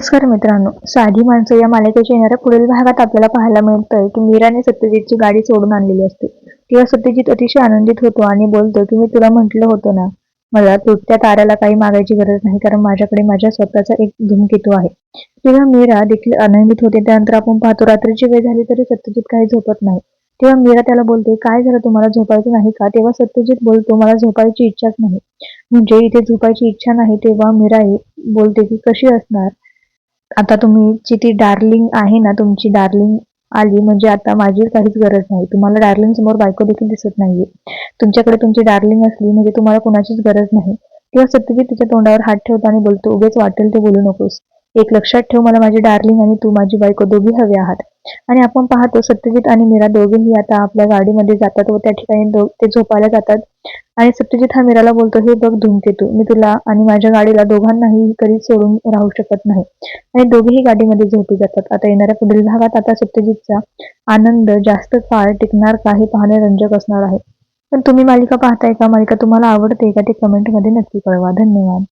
नमस्कार मित्रांनो. साधी माणसं या मालिकेच्या येणाऱ्या पुढील भागात आपल्याला पाहायला मिळतंय की मीराने सत्यजितची गाडी सोडून आणलेली असते. तेव्हा सत्यजित अतिशय आनंदित होतो आणि बोलतो की मी तुला म्हटलं होतं ना मला तुटत्या ताऱ्याला काही मागायची गरज नाही कारण माझ्याकडे माझ्या स्वतःचा एक धूमकेतू आहे. तेव्हा मीरा देखील आनंदित होते. त्यानंतर आपण पाहतो रात्रीची वेळ झाली तरी सत्यजित काही झोपत नाही. तेव्हा मीरा त्याला बोलते काय झालं? तुम्हाला झोपायचं नाही का? तेव्हा सत्यजित बोलतो मला झोपायची इच्छाच नाही. म्हणजे इथे झोपायची इच्छा नाही तेव्हा मीरा बोलते की कशी असणार? आता तुम्ही ती डार्लिंग आहे ना तुमची डार्लिंग आली म्हणजे आता माझी काहीच गरज नाही. तुम्हाला डार्लिंग समोर बायको देखील दिसत नाहीये. तुमच्याकडे तुमची डार्लिंग असली म्हणजे तुम्हाला कुणाचीच गरज नाही. किंवा सत्यजित तिच्या तोंडावर हात ठेवतो आणि बोलतो उगेच वाटेल ते बोलू नकोस. एक लक्षात ठेव मला माझी डार्लिंग आणि तू माझी बायको दोघी हवे आहात. आणि आपण पाहतो सत्यजित आणि मीरा दोघेही आता आपल्या गाडीमध्ये जातात व त्या ठिकाणी ते झोपायला जातात. आणि सत्यजित हा मीराला बोलतो हे बघ धूमकेतू मी तुला आणि माझ्या गाडीला दोघांनाही कधी सोडून राहू शकत नाही. आणि दोघेही गाडीमध्ये झोपी जातात. आता येणाऱ्या पुढील भागात आता सत्यजितचा आनंद जास्त काळ टिकणार का हे पाहणे रंजक असणार आहे. पण तुम्ही मालिका पाहताय का? मालिका तुम्हाला आवडते का? ते कमेंटमध्ये नक्की कळवा. धन्यवाद.